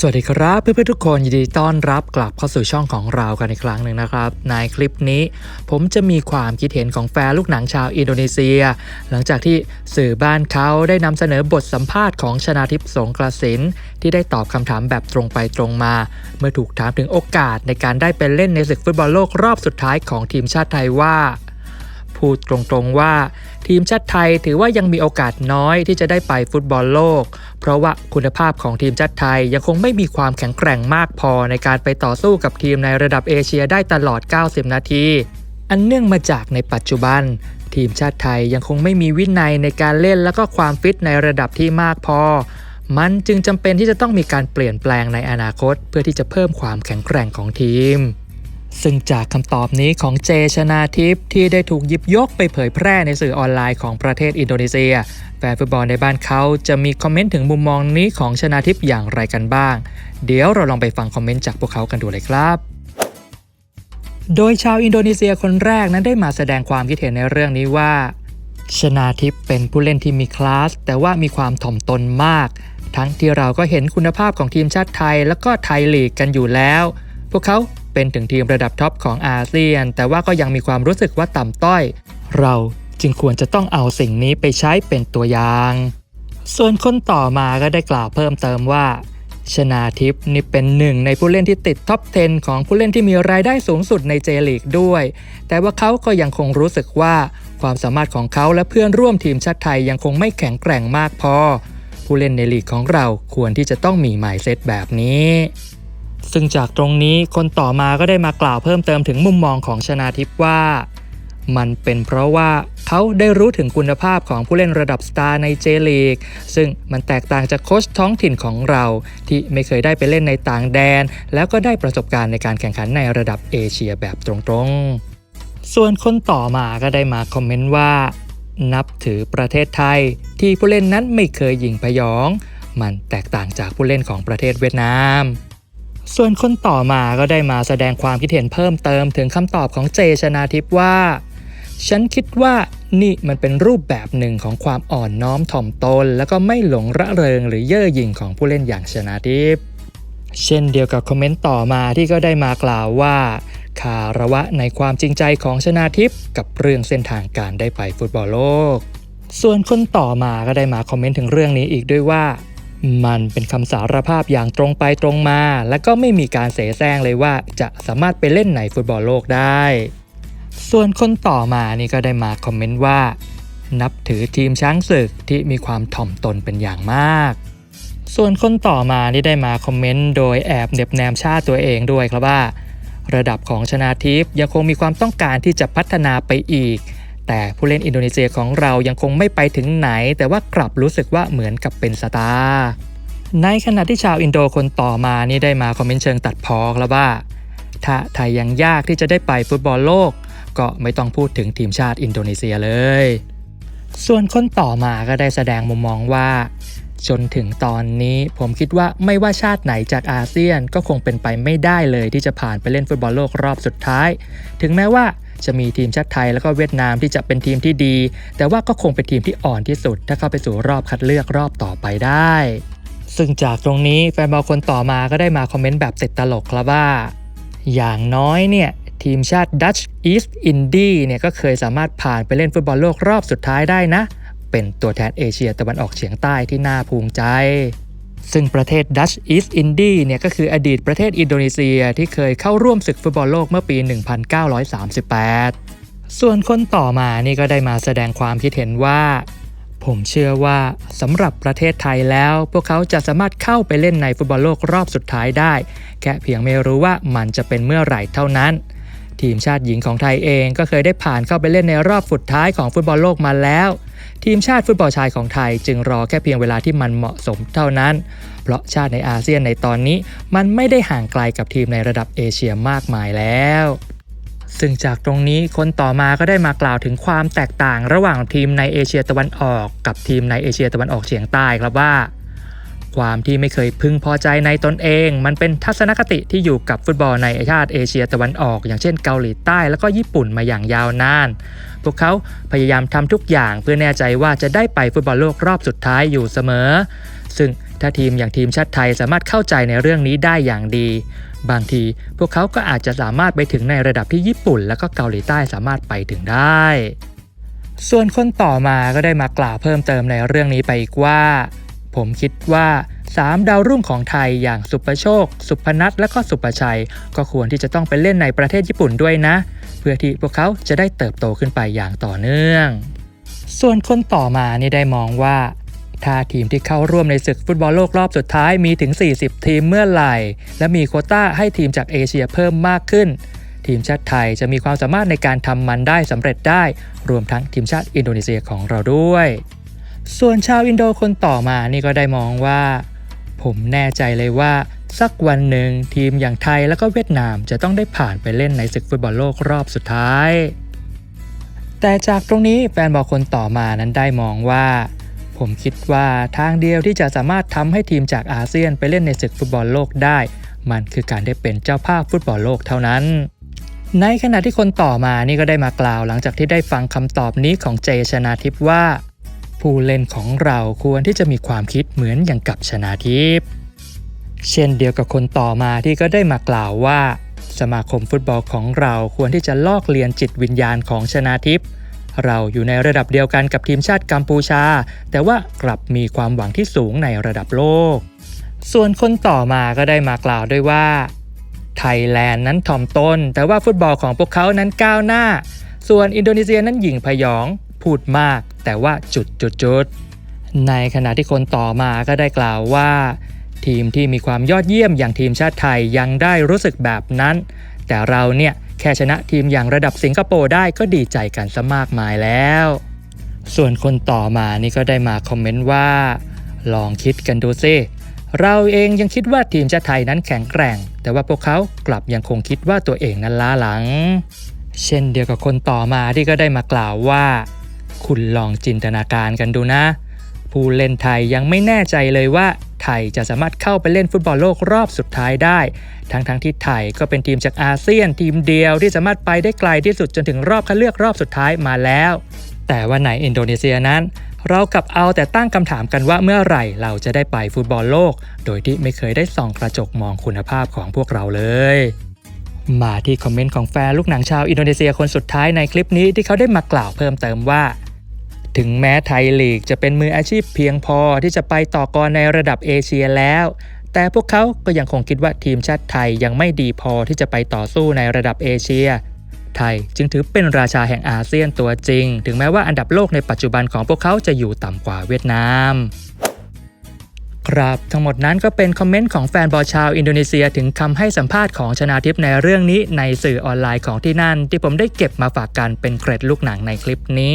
สวัสดีครับเพื่อนๆทุกคนยินดีต้อนรับกลับเข้าสู่ช่องของเรากันอีกครั้งหนึ่งนะครับ ในคลิปนี้ ผมจะมีความคิดเห็นของแฟนลูกหนังชาวอินโดนีเซีย หลังจากที่สื่อบ้านเขาได้นำเสนอบทสัมภาษณ์ของชนาทิพย์สงกระสินที่ได้ตอบคำถามแบบตรงไปตรงมา เมื่อถูกถามถึงโอกาสในการได้ไปเล่นในศึกฟุตบอลโลกรอบสุดท้ายของทีมชาติไทยว่า พูดตรงๆว่า ทีมชาติไทยถือว่ายังมีโอกาสน้อยที่จะได้ไปฟุตบอลโลก เพราะว่าคุณภาพของทีมชาติไทยยังคงไม่มีความแข็งแกร่งมากพอในการไปต่อสู้กับทีมในระดับเอเชียได้ตลอด 90 นาที อันเนื่องมาจากในปัจจุบัน ทีมชาติไทยยังคงไม่มีวินัยในการเล่นและก็ความฟิตในระดับที่มากพอมันจึงจำเป็นที่จะต้องมีการเปลี่ยนแปลงในอนาคต เพื่อที่จะเพิ่มความแข็งแกร่งของทีม ซึ่งจากคำตอบนี้ของเจชนาทิพย์ที่ได้ถูกยิบยกไปเผยแพร่ในสื่อออนไลน์ของประเทศอินโดนีเซีย แฟนฟุตบอลในบ้านเขาจะมีคอมเมนต์ถึงมุมมองนี้ของชนาทิพย์อย่างไรกันบ้าง เดี๋ยวเราลองไปฟังคอมเมนต์จากพวกเขากันดูเลยครับโดยชาวอินโดนีเซียคนแรกนั้นได้มาแสดงความคิดเห็นในเรื่องนี้ว่า ชนาทิพย์เป็นผู้เล่นที่มีคลาส แต่ว่ามีความถ่อมตนมาก ทั้งที่เราก็เห็นคุณภาพของทีมชาติไทย แล้วก็ไทยลีกกันอยู่แล้ว พวกเขา เป็นถึงทีมระดับท็อปของอาเซียน แต่ว่าก็ยังมีความรู้สึกว่าต่ำต้อย เราจึงควรจะต้องเอาสิ่งนี้ไปใช้เป็นตัวอย่าง ส่วนคนต่อมาก็ได้กล่าวเพิ่มเติมว่า ชนาทิพนี่เป็นหนึ่งในผู้เล่นที่ติดท็อป 10 ของผู้เล่นที่มีรายได้สูงสุดในเจลีกด้วย แต่ว่าเขาก็ยังคงรู้สึกว่า ความสามารถของเขาและเพื่อนร่วมทีมชาติไทยยังคงไม่แข็งแกร่งมากพอ ผู้เล่นในลีกของเราควรที่จะต้องมีหมายเซตแบบนี้ ซึ่งจากตรงนี้คนต่อมาก็ได้มากล่าวเพิ่มเติมถึงมุมมองของชนาทิพย์ว่า มันเป็นเพราะว่าเขาได้รู้ถึงคุณภาพของผู้เล่นระดับสตาร์ในเจลีก ซึ่งมันแตกต่างจากโค้ชท้องถิ่นของเรา ที่ไม่เคยได้ไปเล่นในต่างแดน แล้วก็ได้ประสบการณ์ในการแข่งขันในระดับเอเชียแบบตรงๆ ส่วนคนต่อมาก็ได้มาคอมเมนต์ว่า นับถือประเทศไทย ที่ผู้เล่นนั้นไม่เคยยิงพยอง มันแตกต่างจากผู้เล่นของประเทศเวียดนาม ส่วนคนต่อมาก็ได้มาแสดงความคิดเห็นเพิ่มเติมถึงคำตอบของเจชนาทิพย์ว่า ฉันคิดว่านี่มันเป็นรูปแบบหนึ่งของความอ่อนน้อมถ่อมตน แล้วก็ไม่หลงระเริงหรือเย่อหยิ่งของผู้เล่นอย่างชนาทิพย์เช่นเดียวกับคอมเมนต์ต่อมาที่ก็ได้มากล่าวว่า คาระวะในความจริงใจของชนาทิพย์กับเรื่องเส้นทางการได้ไปฟุตบอลโลก ส่วนคนต่อมาก็ได้มาคอมเมนต์ถึงเรื่องนี้อีกด้วยว่า มันเป็นคำสารภาพอย่างตรงไปตรงมา และก็ไม่มีการเสแสร้งเลยว่าจะสามารถไปเล่นในฟุตบอลโลกได้ ส่วนคนต่อมานี่ก็ได้มาคอมเมนต์ว่า นับถือทีมช้างศึกที่มีความถ่อมตนเป็นอย่างมาก ส่วนคนต่อมานี่ได้มาคอมเมนต์โดยแอบเน็บแนมชาติตัวเองด้วยครับว่า ระดับของชนาทิพย์ยังคงมีความต้องการที่จะพัฒนาไปอีก แต่ผู้เล่นอินโดนีเซียของเรายังคงไม่ไปถึงไหน แต่ว่ากลับรู้สึกว่าเหมือนกับเป็นสตาร์ในขณะที่ชาวอินโดคนต่อมานี่ได้มาคอมเมนต์เชิงตัดพ้อครับว่า ถ้าไทยยังยากที่จะได้ไปฟุตบอลโลก ก็ไม่ต้องพูดถึงทีมชาติอินโดนีเซียเลย ส่วนคนต่อมาก็ได้แสดงมุมมองว่า จนถึงตอนนี้ผมคิดว่าไม่ว่าชาติไหนจากอาเซียนก็คงเป็นไปไม่ได้เลยที่จะผ่านไปเล่นฟุตบอลโลกรอบสุดท้าย ถึงแม้ว่า จะมีทีมชาติไทยแล้วก็เวียดนามที่จะเป็นทีมที่ดี แต่ว่าก็คงเป็นทีมที่อ่อนที่สุด ถ้าเข้าไปสู่รอบคัดเลือกรอบต่อไปได้ ซึ่งจากตรงนี้แฟนบอลคนต่อมาก็ได้มาคอมเมนต์แบบติดตลกครับว่า อย่างน้อยเนี่ยทีมชาติดัชอีสต์อินดีเนี่ยก็เคยสามารถผ่านไปเล่นฟุตบอลโลกรอบสุดท้ายได้นะ เป็นตัวแทนเอเชียตะวันออกเฉียงใต้ที่น่าภูมิใจ ซึ่งประเทศดัชอีสต์อินดีเนี่ยก็คืออดีตประเทศอินโดนีเซียที่เคยเข้าร่วมศึกฟุตบอลโลกเมื่อปี 1938 ส่วนคนต่อมานี่ก็ได้มาแสดงความคิดเห็นว่า ผมเชื่อว่าสำหรับประเทศไทยแล้ว พวกเขาจะสามารถเข้าไปเล่นในฟุตบอลโลกรอบสุดท้ายได้ แค่เพียงไม่รู้ว่ามันจะเป็นเมื่อไหร่เท่านั้น ทีมชาติหญิงของไทยเองก็เคยได้ผ่านเข้าไปเล่นในรอบสุดท้ายของฟุตบอลโลกมาแล้ว ทีมชาติฟุตบอลชายของไทย จึงรอแค่เพียงเวลาที่มันเหมาะสมเท่านั้น เพราะชาติในอาเซียนในตอนนี้มันไม่ได้ห่างไกลกับทีมในระดับเอเชียมากมายแล้ว ซึ่งจากตรงนี้คนต่อมาก็ได้มากล่าวถึงความแตกต่างระหว่างทีมในเอเชียตะวันออก กับทีมในเอเชียตะวันออกเฉียงใต้ครับว่าความที่ไม่เคยพึงพอใจในตนเอง มันเป็นทัศนคติที่อยู่กับฟุตบอลในชาติเอเชียตะวันออก อย่างเช่นเกาหลีใต้แล้วก็ญี่ปุ่นมาอย่างยาวนาน พวกเขาพยายามทำทุกอย่างเพื่อแน่ใจว่าจะได้ไปฟุตบอลโลกรอบสุดท้ายอยู่เสมอ ซึ่งถ้าทีมอย่างทีมชาติไทยสามารถเข้าใจในเรื่องนี้ได้อย่างดี บางทีพวกเขาก็อาจจะสามารถไปถึงในระดับที่ญี่ปุ่น และก็เกาหลีใต้สามารถไปถึงได้ ส่วนคนต่อมาก็ได้มากล่าวเพิ่มเติมในเรื่องนี้ไปอีกว่า ผมคิดว่า3ดาวรุ่งของไทยอย่างสุประโชค สุพนัทและก็สุประชัย ก็ควรที่จะต้องไปเล่นในประเทศญี่ปุ่นด้วยนะเเพื่อที่พวกเขาจะได้เติบโตขึ้นไปอย่างต่อเนื่อง ส่วนคนต่อมานี่ได้มองว่า ถ้าทีมที่เข้าร่วมในศึกฟุตบอลโลกรอบสุดท้ายมีถึง 40 ทีมเมื่อไหร่ และมีโคต้าให้ทีมจากเอเชียเพิ่มมากขึ้น ทีมชาติไทยจะมีความสามารถในการทำมันได้สำเร็จได้ รวมทั้งทีมชาติอินโดนีเซียของเราด้วย ส่วนชาวอินโดคนต่อมานี่ก็ได้มองว่า ผมแน่ใจเลยว่า สักวันหนึ่งทีมอย่างไทยและก็เวียดนามจะต้องได้ผ่านไปเล่นในศึกฟุตบอลโลกรอบสุดท้าย แต่จากตรงนี้แฟนบอลคนต่อมานั้นได้มองว่า ผมคิดว่าทางเดียวที่จะสามารถทำให้ทีมจากอาเซียนไปเล่นในศึกฟุตบอลโลกได้ มันคือการได้เป็นเจ้าภาพฟุตบอลโลกเท่านั้น ในขณะที่คนต่อมานี่ก็ได้มากล่าวหลังจากที่ได้ฟังคำตอบนี้ของเจชนาทิพย์ว่า ผู้เล่นของเราควรที่จะมีความคิดเหมือนอย่างกับชนาทิพย์ เช่นเดียวกับคนต่อมาที่ก็ได้มากล่าวว่า สมาคมฟุตบอลของเราควรที่จะลอกเลียนจิตวิญญาณของชนาทิพย์เราอยู่ในระดับเดียวกันกับทีมชาติกัมพูชา แต่ว่ากลับมีความหวังที่สูงในระดับโลก ส่วนคนต่อมาก็ได้มากล่าวด้วยว่า ไทยแลนด์นั้นถ่อมตนแต่ว่าฟุตบอลของพวกเขานั้นก้าวหน้า ส่วนอินโดนีเซียนั้นหยิ่งพยอง พูดมาก แต่ว่าจุดจุดจุดในขณะที่คนต่อมาก็ได้กล่าวว่า ทีมที่มีความยอดเยี่ยมอย่างทีมชาติไทยยังได้รู้สึกแบบนั้น แต่เราเนี่ยแค่ชนะทีมอย่างระดับสิงคโปร์ได้ก็ดีใจกันซะมากมายแล้ว ส่วนคนต่อมานี่ก็ได้มาคอมเมนต์ว่า ลองคิดกันดูสิเราเองยังคิดว่าทีมชาติไทยนั้นแข็งแกร่ง แต่ว่าพวกเขากลับยังคงคิดว่าตัวเองนั้นล้าหลัง เช่นเดียวกับคนต่อมาที่ก็ได้มากล่าวว่า คุณลองจินตนาการกันดูนะ ผู้เล่นไทยยังไม่แน่ใจเลยว่า ไทยจะสามารถเข้าไปเล่นฟุตบอลโลกรอบสุดท้ายได้ ทั้งทั้งๆที่ไทยก็เป็นทีมจากอาเซียนทีมเดียวที่สามารถไปได้ไกลที่สุดจนถึงรอบคัดเลือกรอบสุดท้ายมาแล้ว แต่ว่าในอินโดนีเซียนั้น เรากลับเอาแต่ตั้งคำถามกันว่าเมื่อไหร่เราจะได้ไปฟุตบอลโลก โดยที่ไม่เคยได้ส่องกระจกมองคุณภาพของพวกเราเลยมาที่คอมเมนต์ของแฟนลูกหนังชาวอินโดนีเซียคนสุดท้ายในคลิปนี้ที่เขาได้มากล่าวเพิ่มเติมว่า ถึงแม้ไทยลีกจะเป็นมืออาชีพเพียงพอที่จะไปต่อกรในระดับเอเชียแล้ว แต่พวกเขาก็ยังคงคิดว่าทีมชาติไทยยังไม่ดีพอที่จะไปต่อสู้ในระดับเอเชีย ไทยจึงถือเป็นราชาแห่งอาเซียนตัวจริง ถึงแม้ว่าอันดับโลกในปัจจุบันของพวกเขาจะอยู่ต่ำกว่าเวียดนามครับ ทั้งหมดนั้นก็เป็นคอมเมนต์ของแฟนบอลชาวอินโดนีเซียถึงคำให้สัมภาษณ์ของชนาทิพย์ในเรื่องนี้ในสื่อออนไลน์ของที่นั่น ที่ผมได้เก็บมาฝากกันเป็นเกร็ดลูกหนังในคลิปนี้